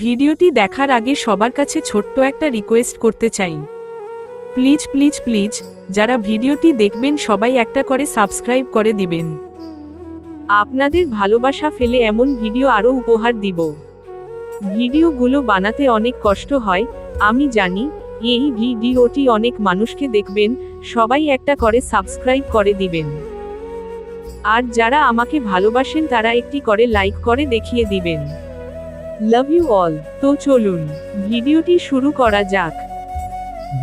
ভিডিওটি দেখার আগে সবার কাছে ছোট্ট একটা রিকোয়েস্ট করতে চাই। প্লিজ প্লিজ প্লিজ, যারা ভিডিওটি দেখবেন সবাই একটা করে সাবস্ক্রাইব করে দিবেন। আপনাদের ভালোবাসা ফেলে এমন ভিডিও আরও উপহার দিব। ভিডিওগুলো বানাতে অনেক কষ্ট হয়, আমি জানি, এই ভিডিওটি অনেক মানুষকে দেখবেন, সবাই একটা করে সাবস্ক্রাইব করে দিবেন। আর যারা আমাকে ভালোবাসেন তারা একটি করে লাইক করে দেখিয়ে দিবেন। লাভ ইউ অল তো চলুন ভিডিওটি শুরু করা যাক।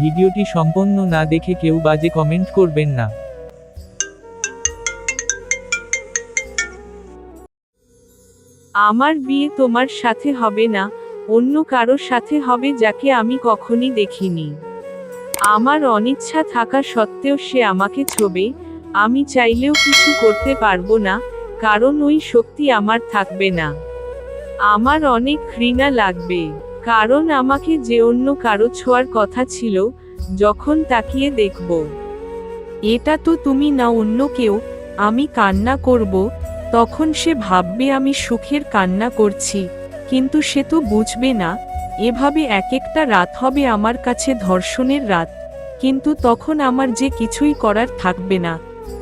ভিডিওটি সম্পন্ন না দেখে কেউ বাজে কমেন্ট করবেন না। আমার বিয়ে তোমার সাথে হবে না অন্য কারোর সাথে হবে যাকে আমি কখনই দেখিনি। আমার অনিচ্ছা থাকা সত্ত্বেও সে আমাকে ছোবে আমি চাইলেও কিছু করতে পারব না কারণ ওই শক্তি আমার থাকবে না। আমার অনেক ঘৃণা লাগবে, কারণ আমাকে যে অন্য কারও ছোঁয়ার কথা ছিল, যখন তাকিয়ে দেখব। এটা তো তুমি না অন্য কেউ, আমি কান্না করব, তখন সে ভাববে আমি সুখের কান্না করছি, কিন্তু সে তো বুঝবে না, এভাবে এক একটা রাত হবে আমার কাছে ধর্ষণের রাত, কিন্তু তখন আমার যে কিছুই করার থাকবে না,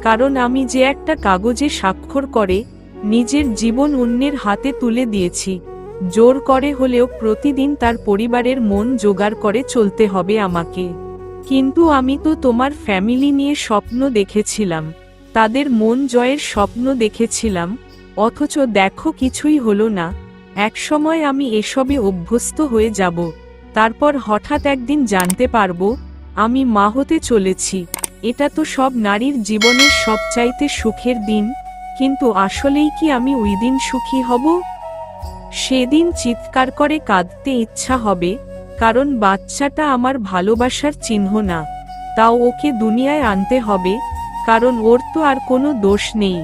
কারণ আমি যে একটা কাগজে স্বাক্ষর করে নিজের জীবন অন্যের হাতে তুলে দিয়েছি। জোর করে হলেও প্রতিদিন তার পরিবারের মন জোগাড় করে চলতে হবে আমাকে। কিন্তু আমি তো তোমার ফ্যামিলি নিয়ে স্বপ্ন দেখেছিলাম। তাদের মন জয়ের স্বপ্ন দেখেছিলাম। অথচ দেখো কিছুই হলো না। একসময় আমি এসবে অভ্যস্ত হয়ে যাব। তারপর হঠাৎ একদিন জানতে পারব, আমি মা হতে চলেছি। এটা তো সব নারীর জীবনের সবচাইতে সুখের দিন। কিন্তু আসলেই কি আমি ওই দিন সুখী হব? সেদিন চিৎকার করে কাঁদতে ইচ্ছা হবে, কারণ বাচ্চাটা আমার ভালোবাসার চিহ্ন না। তাও ওকে দুনিয়ায় আনতে হবে, কারণ ওর তো আর কোনো দোষ নেই।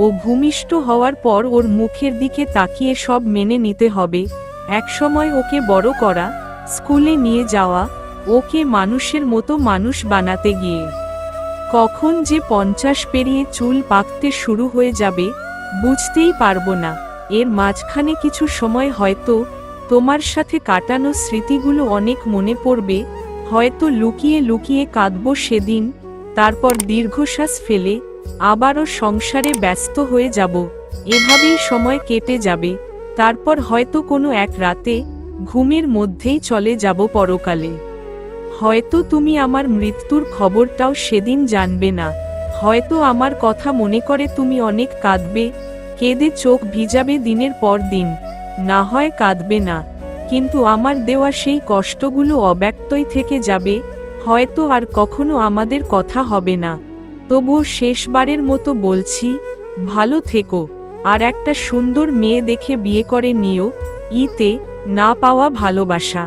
ও ভূমিষ্ঠ হওয়ার পর ওর মুখের দিকে তাকিয়ে সব মেনে নিতে হবে। একসময় ওকে বড় করা, স্কুলে নিয়ে যাওয়া, ওকে মানুষের মতো মানুষ বানাতে গিয়ে। কখন যে পঞ্চাশ পেরিয়ে চুল পাকতে শুরু হয়ে যাবে, বুঝতেই পারব না। এর মাঝখানে কিছু সময় হয়তো তোমার সাথে কাটানো স্মৃতিগুলো অনেক মনে পড়বে, হয়তো লুকিয়ে লুকিয়ে কাঁদব সেদিন, তারপর দীর্ঘশ্বাস ফেলে আবারও সংসারে ব্যস্ত হয়ে যাব। এভাবেই সময় কেটে যাবে, তারপর হয়তো কোনো এক রাতে ঘুমের মধ্যেই চলে যাব পরকালে। হয়তো তুমি আমার মৃত্যুর খবরটাও সেদিন জানবে না। হয়তো আমার কথা মনে করে তুমি অনেক কাঁদবে, কেঁদে চোখ ভিজাবে দিনের পর দিন। না হয় কাঁদবে না, কিন্তু আমার দেওয়া সেই কষ্টগুলো অব্যক্তই থেকে যাবে, হয়তো আর কখনো আমাদের কথা হবে না। তবুও শেষবারের মতো বলছি, ভালো থেকো, আর একটা সুন্দর মেয়ে দেখে বিয়ে করে নিও, ইতে না পাওয়া ভালোবাসা।